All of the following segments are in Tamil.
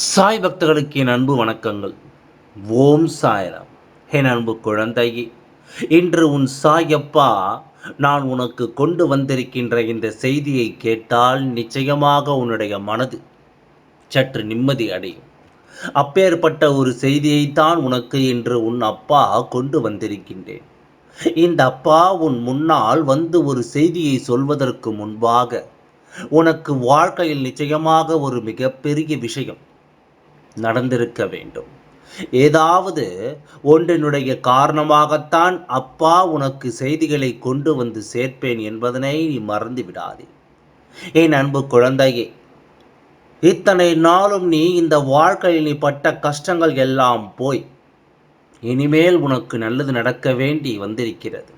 சாய் பக்தர்களுக்கு என் அன்பு வணக்கங்கள். ஓம் சாய்ராம். என் அன்பு குழந்தையே இன்று உன் சாயப்பா நான் உனக்கு கொண்டு வந்திருக்கின்ற இந்த செய்தியை கேட்டால் நிச்சயமாக உன்னுடைய மனது சற்று நிம்மதி அடையும். அப்பேற்பட்ட ஒரு செய்தியைத்தான் உனக்கு இன்று உன் அப்பா கொண்டு வந்திருக்கின்றேன். இந்த அப்பா உன் முன்னால் வந்து ஒரு செய்தியை சொல்வதற்கு முன்பாக உனக்கு வாழ்க்கையில் நிச்சயமாக ஒரு மிகப்பெரிய விஷயம். நடந்திருக்க வேண்டும். ஏதாவது ஒன்றினுடைய காரணமாகத்தான் அப்பா உனக்கு செய்திகளை கொண்டு வந்து சேர்ப்பேன் என்பதனை நீ மறந்து விடாதே. என் அன்பு குழந்தையே இத்தனை நாளும் நீ இந்த வாழ்க்கையில் நீ பட்ட கஷ்டங்கள் எல்லாம் போய் இனிமேல் உனக்கு நல்லது நடக்க வேண்டி வந்திருக்கிறது.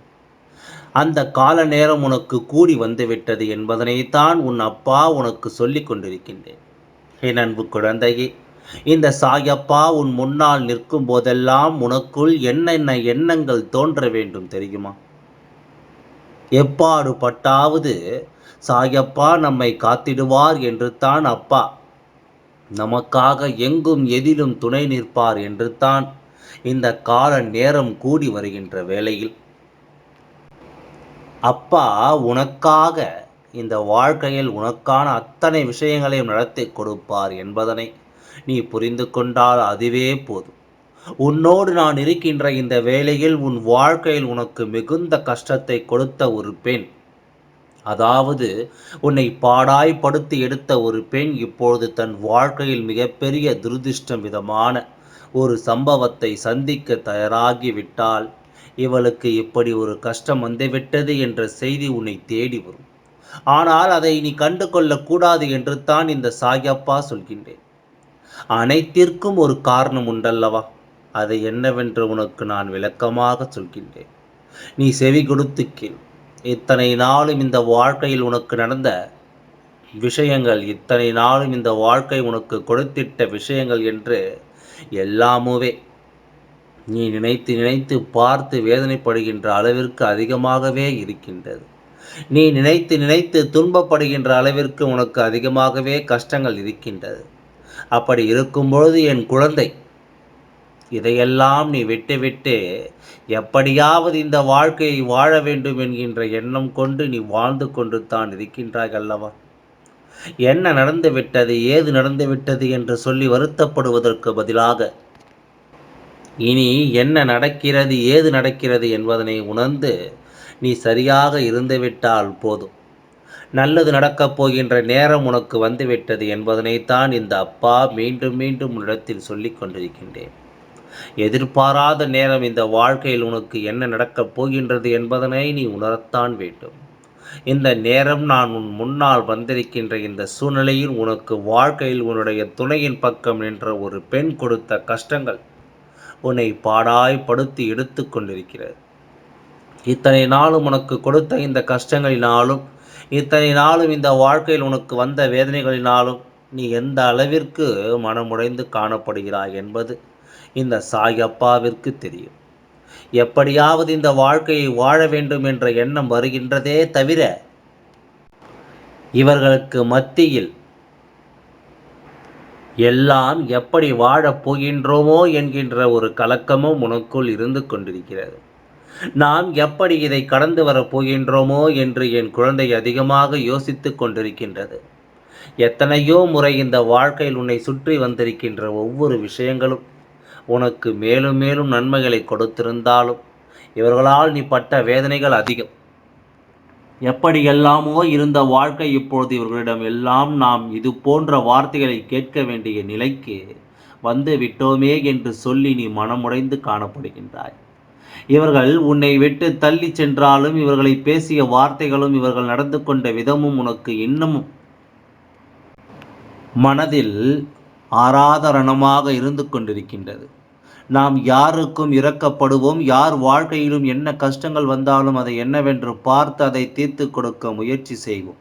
அந்த கால நேரம் உனக்கு கூடி வந்துவிட்டது என்பதனைத்தான் உன் அப்பா உனக்கு சொல்லிக் கொண்டிருக்கின்றேன். என் அன்பு குழந்தையே இந்த சாயப்பா உன் முன்னால் நிற்கும் போதெல்லாம் உனக்குள் என்னென்ன எண்ணங்கள் தோன்ற வேண்டும் தெரியுமா? எப்பாடு பட்டாவது சாயப்பா நம்மை காத்திடுவார் என்று தான் அப்பா. நமக்காக எங்கும் எதிலும் துணை நிற்பார் என்று தான் இந்த கால நேரம் கூடி வருகின்ற வேளையில். அப்பா உனக்காக இந்த வாழ்க்கையில் உனக்கான அத்தனை விஷயங்களையும் நடத்தி கொடுப்பார் என்பதனை நீ புரிந்து கொண்டால் அதுவே போதும். உன்னோடு நான் இருக்கின்ற இந்த வேளையில் உன் வாழ்க்கையில் உனக்கு மிகுந்த கஷ்டத்தை கொடுத்த ஒரு பெண். அதாவது உன்னை பாடாய்படுத்தி எடுத்த ஒரு பெண் இப்பொழுது தன் வாழ்க்கையில் மிகப்பெரிய துரதிருஷ்டம் விதமான ஒரு சம்பவத்தை சந்திக்க தயாராகிவிட்டால் இவளுக்கு இப்படி ஒரு கஷ்டம் வந்துவிட்டது என்ற செய்தி உன்னை தேடி வரும். ஆனால் அதை நீ கண்டு கொள்ளக்கூடாது என்று தான் இந்த சாயப்பா சொல்கின்றேன். அனைத்திற்கும் ஒரு காரணம் உண்டல்லவா? அதை என்னவென்று உனக்கு நான் விளக்கமாக சொல்கின்றேன். நீ செவி கொடுத்து கேள். இத்தனை நாளும் இந்த வாழ்க்கையில் உனக்கு நடந்த விஷயங்கள் இத்தனை நாளும் இந்த வாழ்க்கை உனக்கு கொடுத்திட்ட விஷயங்கள் என்று எல்லாமுவே நீ நினைத்து நினைத்து பார்த்து வேதனைப்படுகின்ற அளவிற்கு அதிகமாகவே இருக்கின்றது. நீ நினைத்து நினைத்து துன்பப்படுகின்ற அளவிற்கு உனக்கு அதிகமாகவே கஷ்டங்கள் இருக்கின்றது. அப்படி இருக்கும்பொழுது என் குழந்தை இதையெல்லாம் நீ விட்டுவிட்டு எப்படியாவது இந்த வாழ்க்கையை வாழ வேண்டும் என்கின்ற எண்ணம் கொண்டு நீ வாழ்ந்து கொண்டு தான் இருக்கின்றாய் அல்லவா? என்ன நடந்து விட்டது ஏது நடந்து விட்டது என்று சொல்லி வருத்தப்படுவதற்கு பதிலாக இனி என்ன நடக்கிறது ஏது நடக்கிறது என்பதனை உணர்ந்து நீ சரியாக இருந்துவிட்டால் போதும். நல்லது நடக்கப் போகின்ற நேரம் உனக்கு வந்துவிட்டது என்பதனைத்தான் இந்த அப்பா மீண்டும் மீண்டும் உன்னிடத்தில் சொல்லிக் கொண்டிருக்கின்றேன். எதிர்பாராத நேரம் இந்த வாழ்க்கையில் உனக்கு என்ன நடக்கப் போகின்றது என்பதனை நீ உணரத்தான் வேண்டும். இந்த நேரம் நான் உன் முன்னால் வந்திருக்கின்ற இந்த சூழ்நிலையில் உனக்கு வாழ்க்கையில் உன்னுடைய துணையின் பக்கம் நின்ற ஒரு பெண் கொடுத்த கஷ்டங்கள் உன்னை பாடாய்படுத்தி எடுத்து கொண்டிருக்கிறது. இத்தனை நாளும் உனக்கு கொடுத்த இந்த கஷ்டங்களினாலும் இத்தனை நாளும் இந்த வாழ்க்கையில் உனக்கு வந்த வேதனைகளினாலும் நீ எந்த அளவிற்கு மனமுடைந்து காணப்படுகிறாய் என்பது இந்த சாயப்பாவிற்கு தெரியும். எப்படியாவது இந்த வாழ்க்கையை வாழ வேண்டும் என்ற எண்ணம் வருகின்றதே தவிர இவர்களுக்கு மத்தியில் எல்லாம் எப்படி வாழப் போகின்றோமோ என்கின்ற ஒரு கலக்கமும் உனக்குள் இருந்து கொண்டிருக்கிறது. நாம் எப்படி இதை கடந்து வரப் போகின்றோமோ என்று என் குழந்தை அதிகமாக யோசித்து கொண்டிருக்கின்றது. எத்தனையோ முறை இந்த வாழ்க்கையில் உன்னை சுற்றி வந்திருக்கின்ற ஒவ்வொரு விஷயங்களும் உனக்கு மேலும் மேலும் நன்மைகளை கொடுத்திருந்தாலும் இவர்களால் நீ பட்ட வேதனைகள் அதிகம். எப்படி எல்லாமோ இருந்த வாழ்க்கை இப்பொழுது இவர்களிடம் எல்லாம் நாம் இது போன்ற வார்த்தைகளை கேட்க வேண்டிய நிலைக்கு வந்து விட்டோமே என்று சொல்லி நீ மனமுடைந்து காணப்படுகின்றாய். இவர்கள் உன்னை விட்டு தள்ளி சென்றாலும் இவர்களை பேசிய வார்த்தைகளும் இவர்கள் நடந்து கொண்ட விதமும் உனக்கு இன்னமும் மனதில் ஆராதரணமாக இருந்து கொண்டிருக்கின்றது. நாம் யாருக்கும் இறக்கப்படுவோம் யார் வாழ்க்கையிலும் என்ன கஷ்டங்கள் வந்தாலும் அதை என்னவென்று பார்த்து அதை தீர்த்து கொடுக்க முயற்சி செய்வோம்.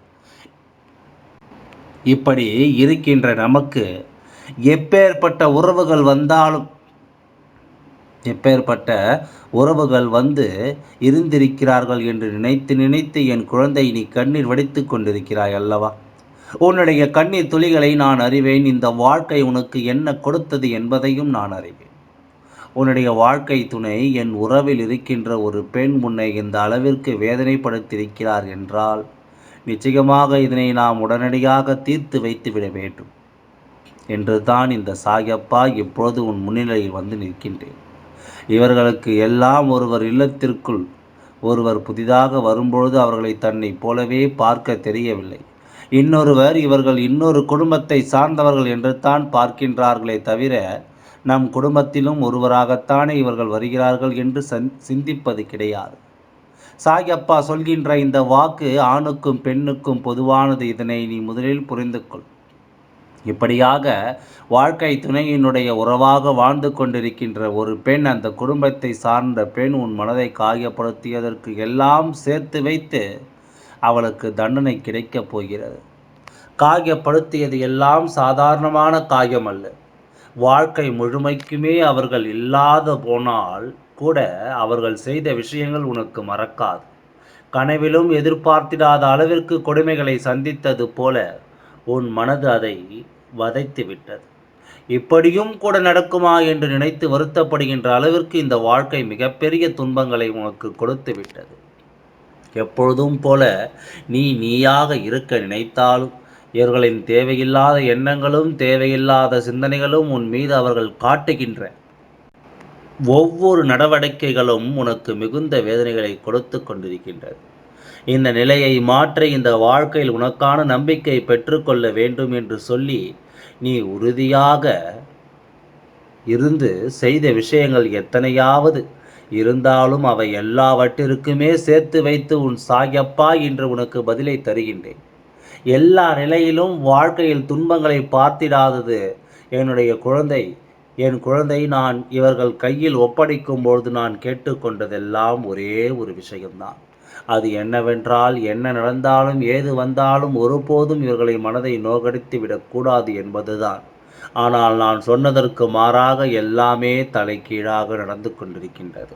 இப்படி இருக்கின்ற நமக்கு எப்பேற்பட்ட உறவுகள் வந்தாலும் இப்பேற்பட்ட உறவுகள் வந்து இருந்திருக்கிறார்கள் என்று நினைத்து நினைத்து என் குழந்தை நீ கண்ணீர் வடித்து கொண்டிருக்கிறாய் அல்லவா? உன்னுடைய கண்ணீர் துளிகளை நான் அறிவேன். இந்த வாழ்க்கை உனக்கு என்ன கொடுத்தது என்பதையும் நான் அறிவேன். உன்னுடைய வாழ்க்கை துணை என் உறவில் இருக்கின்ற ஒரு பெண் உன்னை இந்த அளவிற்கு வேதனைப்படுத்தியிருக்கிறார் என்றால் நிச்சயமாக இதனை நாம் உடனடியாக தீர்த்து வைத்துவிட வேண்டும். என்று தான் இந்த சாயப்பா இப்பொழுது உன் முன்னிலையில் வந்து நிற்கின்றேன். இவர்களுக்கு எல்லாம் ஒருவர் இல்லத்திற்குள் ஒருவர் புதிதாக வரும்பொழுது அவர்களை தன்னை போலவே பார்க்க தெரியவில்லை. இன்னொருவர் இவர்கள் இன்னொரு குடும்பத்தை சார்ந்தவர்கள் என்று தான் பார்க்கின்றார்களே தவிர நம் குடும்பத்திலும் ஒருவராகத்தானே இவர்கள் வருகிறார்கள் என்று சிந்திப்பது கிடையாது. சாயப்பா சொல்கின்ற இந்த வாக்கு ஆணுக்கும் பெண்ணுக்கும் பொதுவானது. இதனை நீ முதலில் புரிந்து கொள் இப்படியாக வாழ்க்கை துணையினுடைய உறவாக வாழ்ந்து கொண்டிருக்கின்ற ஒரு பெண் அந்த குடும்பத்தை சார்ந்த பெண் உன் மனதை காயப்படுத்தியதற்கு எல்லாம் சேர்த்து வைத்து அவளுக்கு தண்டனை கிடைக்கப் போகிறது. காயப்படுத்தியது எல்லாம் சாதாரணமான காயம் அல்ல. வாழ்க்கை முழுமைக்குமே அவர்கள் இல்லாத போனால் கூட அவர்கள் செய்த விஷயங்கள் உனக்கு மறக்காது. கனவிலும் எதிர்பார்த்திடாத அளவிற்கு கொடுமைகளை சந்தித்தது போல உன் மனது அதை வதைத்து விட்டது இப்படியும் கூட நடக்குமா என்று நினைத்து வருத்தப்படுகின்ற அளவிற்கு இந்த வாழ்க்கை மிகப்பெரிய துன்பங்களை உனக்கு கொடுத்து விட்டது எப்பொழுதும் போல நீ நீயாக இருக்க நினைத்தாலும் இவர்களின் தேவையில்லாத எண்ணங்களும் தேவையில்லாத சிந்தனைகளும் உன் மீது அவர்கள் காட்டுகின்ற ஒவ்வொரு நடவடிக்கைகளும் உனக்கு மிகுந்த வேதனைகளை கொடுத்து கொண்டிருக்கின்றது இந்த நிலையை மாற்ற இந்த வாழ்க்கையில் உனக்கான நம்பிக்கை பெற்றுக்கொள்ள வேண்டும் என்று சொல்லி நீ உறுதியாக இருந்து செய்த விஷயங்கள் எத்தனையாவது இருந்தாலும் அவை எல்லாவற்றிற்குமே சேர்த்து வைத்து உன் சாயப்பா என்று உனக்கு பதிலை தருகின்றேன். எல்லா நிலையிலும் வாழ்க்கையில் துன்பங்களை பார்த்திடாதது என்னுடைய குழந்தை. என் குழந்தை நான் இவர்கள் கையில் ஒப்படைக்கும் பொழுது நான் கேட்டுக்கொண்டதெல்லாம் ஒரே ஒரு விஷயம்தான். அது என்னவென்றால் என்ன நடந்தாலும் ஏது வந்தாலும் ஒருபோதும் இவர்களை மனதை நோகடித்து விடக்கூடாது என்பதுதான். ஆனால் நான் சொன்னதற்கு மாறாக எல்லாமே தலைகீழாக நடந்து கொண்டிருக்கின்றது.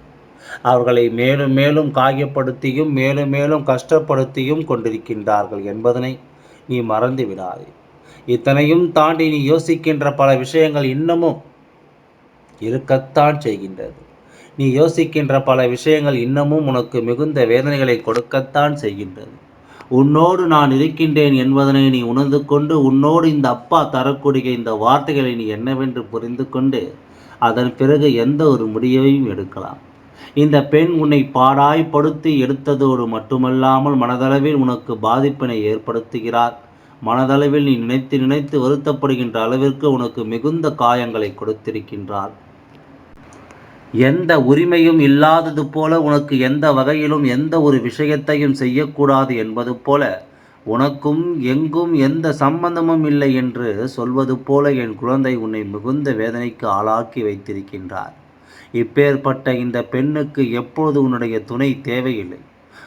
அவர்களை மேலும் மேலும் காயப்படுத்தியும் மேலும் மேலும் கஷ்டப்படுத்தியும் கொண்டிருக்கின்றார்கள் என்பதனை நீ மறந்து விடாதே. இத்தனையும் தாண்டி நீ யோசிக்கின்ற பல விஷயங்கள் இன்னமும் இருக்கத்தான் செய்கின்றது. நீ யோசிக்கின்ற பல விஷயங்கள் இன்னமும் உனக்கு மிகுந்த வேதனைகளை கொடுக்கத்தான் செய்கின்றது. உன்னோடு நான் இருக்கின்றேன் என்பதனை நீ உணர்ந்து கொண்டு உன்னோடு இந்த அப்பா தரக்கூடிய இந்த வார்த்தைகளை நீ என்னவென்று புரிந்து கொண்டு அதன் பிறகு எந்த ஒரு முடிவையும் எடுக்கலாம். இந்த பெண் உன்னை பாடாய்ப்படுத்தி எடுத்ததோடு மட்டுமல்லாமல் மனதளவில் உனக்கு பாதிப்பினை ஏற்படுத்துகிறார். மனதளவில் நீ நினைத்து நினைத்து வருத்தப்படுகின்ற அளவிற்கு உனக்கு மிகுந்த காயங்களை கொடுத்திருக்கின்றார் எந்த உரிமையும் இல்லாதது போல உனக்கு எந்த வகையிலும் எந்த ஒரு விஷயத்தையும் செய்யக்கூடாது என்பது போல உனக்கும் எங்கும் எந்த சம்பந்தமும் இல்லை என்று சொல்வது போல என் குழந்தை உன்னை மிகுந்த வேதனைக்கு ஆளாக்கி வைத்திருக்கின்றார். இப்பேற்பட்ட இந்த பெண்ணுக்கு எப்பொழுது உன்னுடைய துணை தேவையில்லை?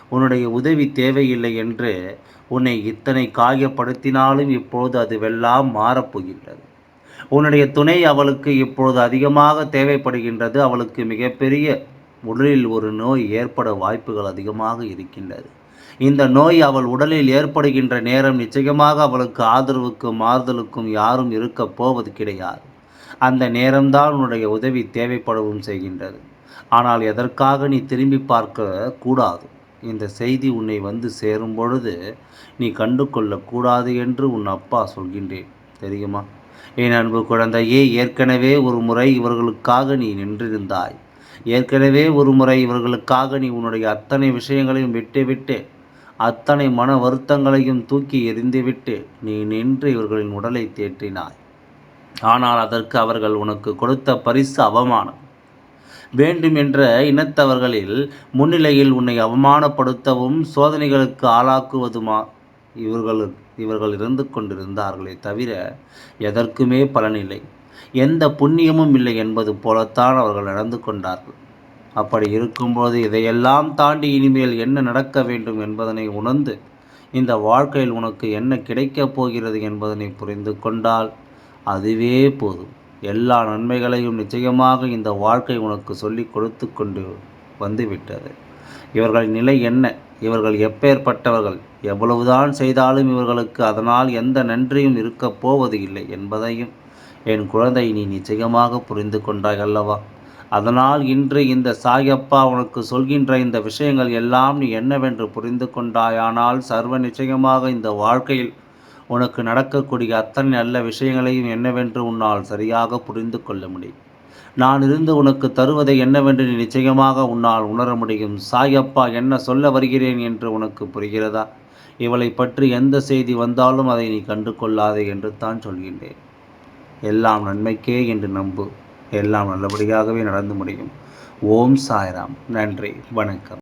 உன்னுடைய உதவி தேவையில்லை என்று உன்னை இத்தனை காயப்படுத்தினாலும் இப்பொழுது அதுவெல்லாம் மாறப்போகின்றது. உன்னுடைய துணை அவளுக்கு இப்பொழுது அதிகமாக தேவைப்படுகின்றது. அவளுக்கு மிகப்பெரிய உடலில் ஒரு நோய் ஏற்பட வாய்ப்புகள் அதிகமாக இருக்கின்றது. இந்த நோய் அவள் உடலில் ஏற்படுகின்ற நேரம் நிச்சயமாக அவளுக்கு ஆதரவுக்கும் ஆறுதலுக்கும் யாரும் இருக்கப் போவது கிடையாது. அந்த நேரம்தான் உன்னுடைய உதவி தேவைப்படவும் செய்கின்றது. ஆனால் எதற்காக நீ திரும்பி பார்க்க கூடாது? இந்த செய்தி உன்னை வந்து சேரும் பொழுது நீ கண்டு கொள்ளக்கூடாது என்று உன் அப்பா சொல்கின்றேன். தெரியுமா? என் அன்பு குழந்தையே ஏற்கனவே ஒரு முறை இவர்களுக்காக நீ நின்றிருந்தாய். ஏற்கனவே ஒரு முறை இவர்களுக்காக நீ உன்னுடைய அத்தனை விஷயங்களையும் விட்டுவிட்டு அத்தனை மன வருத்தங்களையும் தூக்கி எறிந்துவிட்டு நீ நின்று இவர்களின் உடலை தேற்றினாய். ஆனால் அதற்கு அவர்கள் உனக்கு கொடுத்த பரிசு அவமானம். வேண்டும் என்ற இனத்தவர்களில் முன்னிலையில் உன்னை அவமானப்படுத்தவும் சோதனைகளுக்கு ஆளாக்குவதுமா இவர்கள் இவர்கள் இருந்து கொண்டிருந்தார்களே தவிர எதற்குமே பலனில்லை எந்த புண்ணியமும் இல்லை என்பது போலத்தான் அவர்கள் நடந்து கொண்டார்கள். அப்படி இருக்கும்போது இதையெல்லாம் தாண்டி இனிமேல் என்ன நடக்க வேண்டும் என்பதனை உணர்ந்து இந்த வாழ்க்கையில் உனக்கு என்ன கிடைக்கப் போகிறது என்பதனை புரிந்து கொண்டால் அதுவே போதும். எல்லா நன்மைகளையும் நிச்சயமாக இந்த வாழ்க்கை உனக்கு சொல்லி கொடுத்து கொண்டு வந்துவிட்டது. இவர்களின் நிலை என்ன? இவர்கள் எப்பேற்பட்டவர்கள்? எவ்வளவுதான் செய்தாலும் இவர்களுக்கு அதனால் எந்த நன்றியும் இருக்கப் போவது இல்லை என்பதையும் என் குழந்தை நீ நிச்சயமாக புரிந்து கொண்டாய் அல்லவா? அதனால் இன்று இந்த சாயப்பா உனக்கு சொல்கின்ற இந்த விஷயங்கள் எல்லாம் நீ என்னவென்று புரிந்து கொண்டாயானால் சர்வ நிச்சயமாக இந்த வாழ்க்கையில் உனக்கு நடக்கக்கூடிய அத்தனை நல்ல விஷயங்களையும் என்னவென்று உன்னால் சரியாக புரிந்து கொள்ள முடியும். நான் இருந்து உனக்கு தருவதை என்னவென்று நீ நிச்சயமாக உன்னால் உணர முடியும். சாயப்பா என்ன சொல்ல வருகிறேன் என்று உனக்கு புரிகிறதா? இவளை பற்றி எந்த செய்தி வந்தாலும் அதை நீ கண்டு கொள்ளாதே என்று தான் சொல்கின்றேன். எல்லாம் நன்மைக்கே என்று நம்பு. எல்லாம் நல்லபடியாகவே நடந்து முடியும். ஓம் சாய்ராம். நன்றி. வணக்கம்.